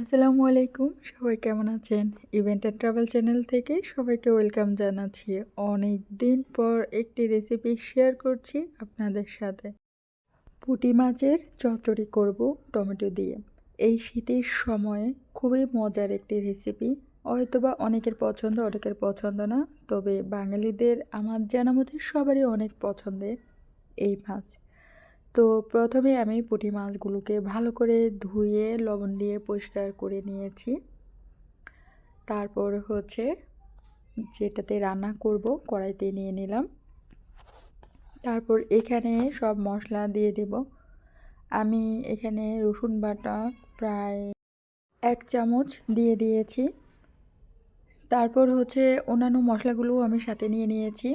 আসসালামু আলাইকুম, সবাই কেমন আছেন? ইভেন্ট অ্যান্ড ট্রাভেল চ্যানেল থেকে সবাইকে ওয়েলকাম জানাচ্ছি। অনেক দিন পর একটি রেসিপি শেয়ার করছি আপনাদের সাথে। পুঁটি মাছের চচ্চড়ি করব টমেটো দিয়ে। এই শীতের সময়ে খুবই মজার একটি রেসিপি হয়তোবা অনেকের পছন্দ অনেকের পছন্দ না, তবে বাঙালিদের আমার জানা মতে সবারই অনেক পছন্দের এই মাছ। তো প্রথমে আমি পুঁটি মাছগুলোকে ভালো করে ধুয়ে, লবণ দিয়ে পরিষ্কার করে নিয়েছি। তারপর হচ্ছে যেটাতে রান্না করব, কড়াইতে নিয়ে নিলাম। তারপর এখানে সব মশলা দিয়ে দেব। আমি এখানে রসুন বাটা প্রায় এক চামচ দিয়ে দিয়েছি। তারপর হচ্ছে অন্যান্য মশলাগুলোও আমি সাথে নিয়ে নিয়েছি।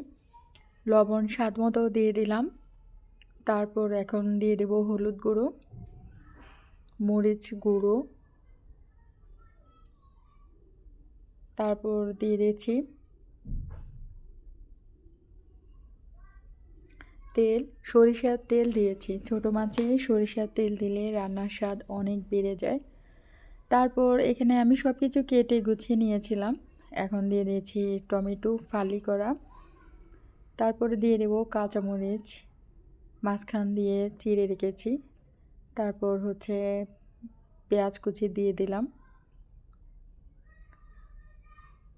লবণ স্বাদ মতো দিয়ে দিলাম। তারপর এখন দিয়ে দেব হলুদ গুঁড়ো, মরিচ গুঁড়ো। তারপর দিয়ে দিয়েছি তেল, সরিষার তেল দিয়েছি। ছোটো মাছে সরিষার তেল দিলে রান্নার স্বাদ অনেক বেড়ে যায়। তারপর এখানে আমি সব কিছু কেটে গুছিয়ে নিয়েছিলাম। এখন দিয়ে দিয়েছি টমেটো ফালি করা। তারপরে দিয়ে দেবো কাঁচামরিচ। মাঝখান দিয়ে চিড়ে রেখেছি। তারপর হচ্ছে পেঁয়াজ কুচি দিয়ে দিলাম।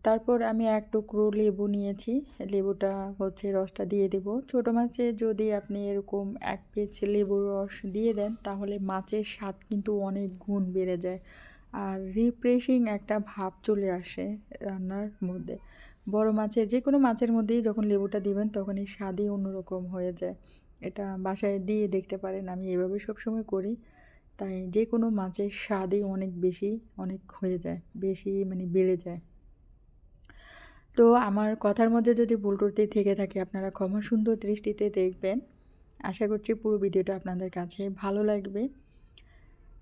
তারপর আমি এক টুকরো লেবু নিয়েছি। লেবুটা হচ্ছে রসটা দিয়ে দেব। ছোটো মাছে যদি আপনি এরকম এক পেজ লেবুর রস দিয়ে দেন, তাহলে মাছের স্বাদ কিন্তু অনেক গুণ বেড়ে যায়। আর রিফ্রেশিং একটা ভাব চলে আসে রান্নার মধ্যে। বড় মাছে, যে কোনো মাছের মধ্যেই যখন লেবুটা দিবেন তখন এই স্বাদই অন্যরকম হয়ে যায়। এটা বাসায় দিয়ে দেখতে পারেন, আমি এভাবে সবসময় করি। তাই যে কোনো মাছের স্বাদই অনেক বেশি, অনেক হয়ে যায়, বেশি মানে বেড়ে যায়। তো আমার কথার মধ্যে যদি ভুল করতে থেকে থাকে, আপনারা ক্ষমা সুন্দর দৃষ্টিতে দেখবেন। আশা করছি পুরো ভিডিওটা আপনাদের কাছে ভালো লাগবে।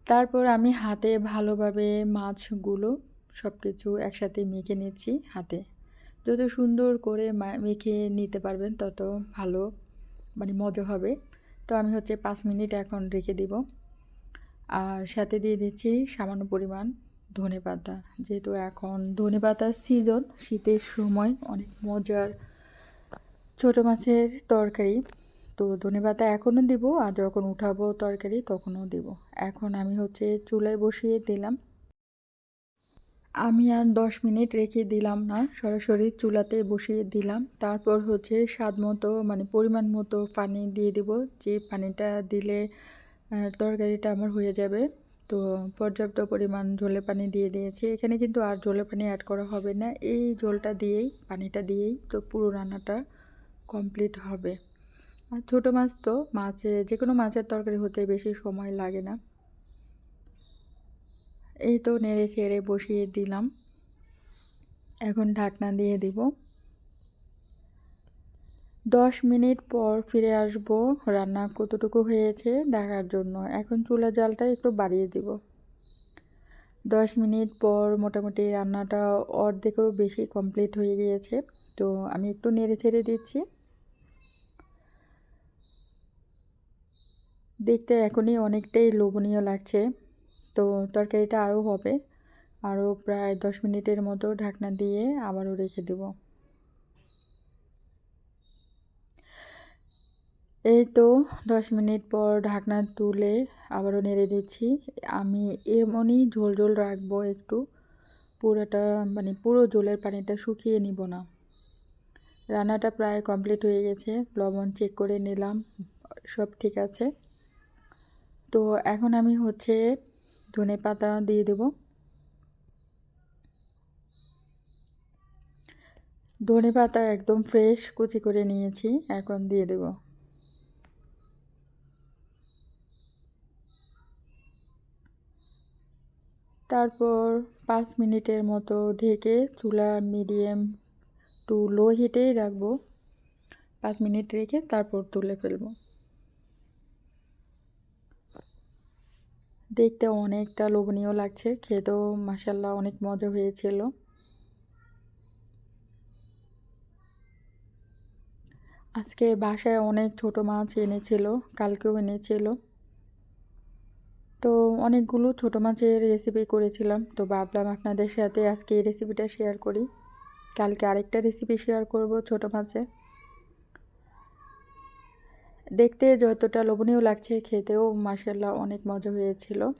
তারপর আমি হাতে ভালোভাবে মাছগুলো সব কিছু একসাথে মেখে নিচ্ছি হাতে। যত সুন্দর করে মেখে নিতে পারবেন, তত ভালো মানে মজা হবে। তো আমি হচ্ছে পাঁচ মিনিট এখন রেখে দিব। আর সাথে দিয়ে দিচ্ছি সামান্য পরিমাণ ধনে পাতা। যেহেতু এখন ধনে পাতার সিজন শীতের সময় অনেক মজার ছোটো মাছের তরকারি। তো ধনে পাতা এখনও দিব আর যখন উঠাবো তরকারি তখনও দেব। এখন আমি হচ্ছে চুলায় বসিয়ে দিলাম। আমি আর দশ মিনিট রেখে দিলাম না, সরাসরি চুলাতে বসিয়ে দিলাম। তারপর হচ্ছে স্বাদ মতো মানে পরিমাণ মতো পানি দিয়ে দেব। যে পানিটা দিলে তরকারিটা আমার হয়ে যাবে। তো পর্যাপ্ত পরিমাণ ঝোলে পানি দিয়ে দিয়েছি। এখানে কিন্তু আর ঝোলে পানি অ্যাড করা হবে না। এই ঝোলটা দিয়েই, পানিটা দিয়েই তো পুরো রান্নাটা কমপ্লিট হবে। আর ছোটো মাছ তো, মাছে যে কোনো মাছের তরকারি হতে বেশি সময় লাগে না। এই তো নেড়ে চেড়ে বসিয়ে দিলাম। এখন ঢাকনা দিয়ে দিব। দশ মিনিট পর ফিরে আসব। রান্না কতটুকু হয়েছে দেখার জন্য। এখন চুলা জালটা একটু বাড়িয়ে দিব। দশ মিনিট পর মোটামুটি রান্নাটা অর্ধেকেরও বেশি কমপ্লিট হয়ে গিয়েছে। তো আমি একটু নেড়ে ছেড়ে দিচ্ছি। দেখতে এখনই অনেকটাই লোভনীয় লাগছে। তো তরকারিটা আরও হবে। আরও প্রায় দশ মিনিটের মতো ঢাকনা দিয়ে আবারও রেখে দেব। এই তো দশ মিনিট পর ঢাকনা তুলে আবারও নেড়ে দিচ্ছি। আমি এমনই ঝোল ঝোল রাখব একটু। পুরোটা মানে পুরো জলের পানিটা শুকিয়ে নিব না। রান্নাটা প্রায় কমপ্লিট হয়ে গেছে। লবণ চেক করে নিলাম। সব ঠিক আছে। তো এখন আমি হচ্ছে ধনে পাতা দিয়ে দেব। ধনে পাতা একদম ফ্রেশ কুচি করে নিয়েছি, এখন দিয়ে দেব। তারপর পাঁচ মিনিটের মতো ঢেকে চুলা মিডিয়াম টু লো হিটেই রাখব। পাঁচ মিনিট রেখে তারপর তুলে ফেলব। দেখতে অনেকটা লোভনীয় লাগছে, খেতেও মাসাল্লাহ অনেক মজা হয়েছিল। আজকে বাসায় অনেক ছোট মাছ এনেছিল, কালকেও এনেছিল। তো অনেকগুলো ছোটো মাছের রেসিপি করেছিলাম, তো ভাবলাম আপনাদের সাথে আজকে এই রেসিপিটা শেয়ার করি। কালকে আরেকটা রেসিপি শেয়ার করব ছোটো মাছের দেখতে যতটা লোভনীয় লাগছে খেতেও মার্শাল্লাহ অনেক মজা হয়েছিল।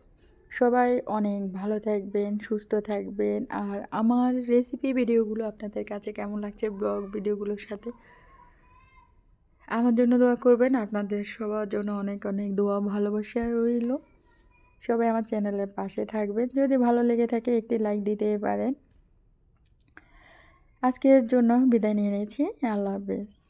সবাই অনেক ভালো থাকবেন, সুস্থ থাকবেন। আর আমার রেসিপি ভিডিওগুলো আপনাদের কাছে কেমন লাগছে ব্লগ ভিডিওগুলোর সাথে? আমার জন্য দোয়া করবেন, আপনাদের সবার জন্য অনেক অনেক দোয়া ভালোবাসা রইল। সবাই আমার চ্যানেলের পাশে থাকবেন। যদি ভালো লেগে থাকে একটি লাইক দিতে পারেন। আজকের জন্য বিদায় নিয়ে নিয়েছি আল্লাহ হাফেজ।